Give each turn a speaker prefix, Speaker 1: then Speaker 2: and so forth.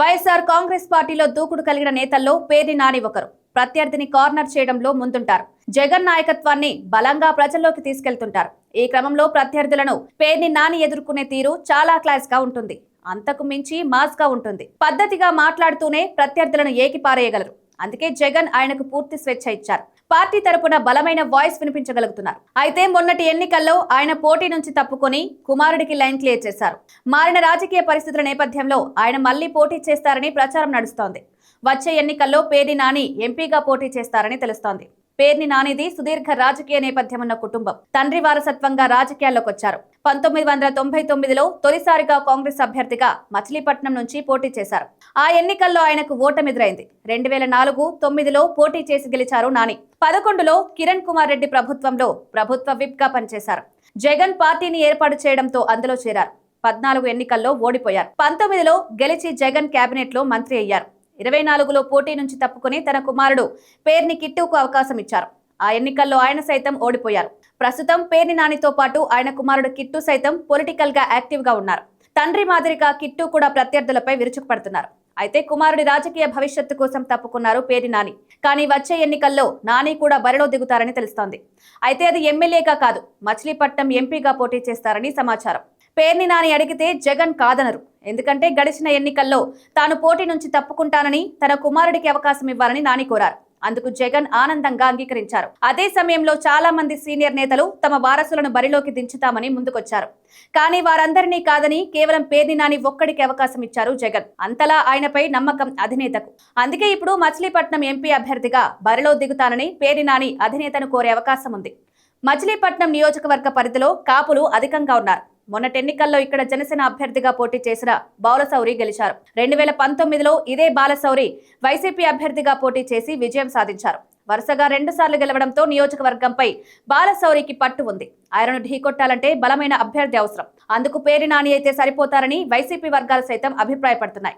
Speaker 1: వైఎస్ఆర్ కాంగ్రెస్ పార్టీలో దూకుడు కలిగిన నేతల్లో పేరి నాని ఒకరు. ప్రత్యర్థిని కార్నర్ చేయడంలో ముందుంటారు. జగన్ నాయకత్వాన్ని బలంగా ప్రజల్లోకి తీసుకెళ్తుంటారు. ఈ క్రమంలో ప్రత్యర్థులను పేర్ని నాని ఎదుర్కొనే తీరు చాలా క్లాస్గా ఉంటుంది. అంతకు మించి మాస్గా ఉంటుంది. పద్ధతిగా మాట్లాడుతూనే ప్రత్యర్థులను ఏకిపారేయగలరు. అందుకే జగన్ ఆయనకు పూర్తి స్వేచ్ఛ ఇచ్చారు. పార్టీ తరపున బలమైన వాయిస్ వినిపించగలుగుతున్నారు. అయితే మొన్నటి ఎన్నికల్లో ఆయన పోటీ నుంచి తప్పుకొని కుమారుడికి లైన్ క్లియర్ చేశారు. మారిన రాజకీయ పరిస్థితుల నేపథ్యంలో ఆయన మళ్ళీ పోటీ చేస్తారని ప్రచారం నడుస్తోంది. వచ్చే ఎన్నికల్లో పేది నాని ఎంపీగా పోటీ చేస్తారని తెలుస్తోంది. పేర్ని నానిది సుదీర్ఘ రాజకీయ నేపథ్యం ఉన్న కుటుంబం. తండ్రి వారసత్వంగా రాజకీయాల్లోకి వచ్చారు పంతొమ్మిది వందల తొంభై తొమ్మిదిలో తొలిసారిగా కాంగ్రెస్ అభ్యర్థిగా మచిలీపట్నం నుంచి పోటీ చేశారు. ఆ ఎన్నికల్లో ఆయనకు ఓటమిదురైంది. రెండు వేల నాలుగు తొమ్మిదిలో పోటీ చేసి గెలిచారు నాని. పదకొండులో కిరణ్ కుమార్ రెడ్డి ప్రభుత్వంలో ప్రభుత్వ విప్గా పనిచేశారు. జగన్ పార్టీని ఏర్పాటు చేయడంతో అందులో చేరారు. పద్నాలుగు ఎన్నికల్లో ఓడిపోయారు. పంతొమ్మిదిలో గెలిచి జగన్ కేబినెట్లో మంత్రి అయ్యారు. ఇరవై నాలుగులో పోటీ నుంచి తప్పుకుని తన కుమారుడు పేర్ని కిట్టుకు అవకాశం ఇచ్చారు. ఆ ఎన్నికల్లో ఆయన సైతం ఓడిపోయారు. ప్రస్తుతం పేర్ని నానితో పాటు ఆయన కుమారుడు కిట్టు సైతం పొలిటికల్గా యాక్టివ్గా ఉన్నారు. తండ్రి మాదిరిగా కిట్టు కూడా ప్రత్యర్థులపై విరుచుకుపడుతున్నారు. అయితే కుమారుడి రాజకీయ భవిష్యత్తు కోసం తప్పుకున్నారు పేరి నాని. కానీ వచ్చే ఎన్నికల్లో నాని కూడా బరిలో దిగుతారని తెలుస్తోంది. అయితే అది ఎమ్మెల్యేగా కాదు మచిలీపట్నం ఎంపీగా పోటీ చేస్తారని సమాచారం. పేర్ని నాని అడిగితే జగన్ కాదనరు. ఎందుకంటే గడిచిన ఎన్నికల్లో తాను పోటీ నుంచి తప్పుకుంటానని తన కుమారుడికి అవకాశం ఇవ్వాలని నాని కోరారు. అందుకు జగన్ ఆనందంగా అంగీకరించారు. అదే సమయంలో చాలా మంది సీనియర్ నేతలు తమ వారసులను బరిలోకి దించుతామని ముందుకొచ్చారు. కానీ వారందరినీ కాదని కేవలం పేర్ని నాని ఒక్కడికి అవకాశం ఇచ్చారు జగన్. అంతలా ఆయనపై నమ్మకం అధినేతకు. అందుకే ఇప్పుడు మచిలీపట్నం ఎంపీ అభ్యర్థిగా బరిలో దిగుతానని పేర్ని నాని అధినేతను కోరే అవకాశం ఉంది. మచిలీపట్నం నియోజకవర్గ పరిధిలో కాపులు అధికంగా ఉన్నారు. మొన్నటి ఎన్నికల్లో ఇక్కడ జనసేన అభ్యర్థిగా పోటీ చేసిన బాలసౌరి గెలిచారు. రెండు వేల పంతొమ్మిదిలో ఇదే బాలసౌరి వైసీపీ అభ్యర్థిగా పోటీ చేసి విజయం సాధించారు. వరుసగా రెండు సార్లు గెలవడంతో నియోజకవర్గంపై బాలశౌరికి పట్టు ఉంది. ఆయనను ఢీకొట్టాలంటే బలమైన అభ్యర్థి అవసరం. అందుకు పేరు నాని అయితే సరిపోతారని వైసీపీ వర్గాలు సైతం అభిప్రాయపడుతున్నాయి.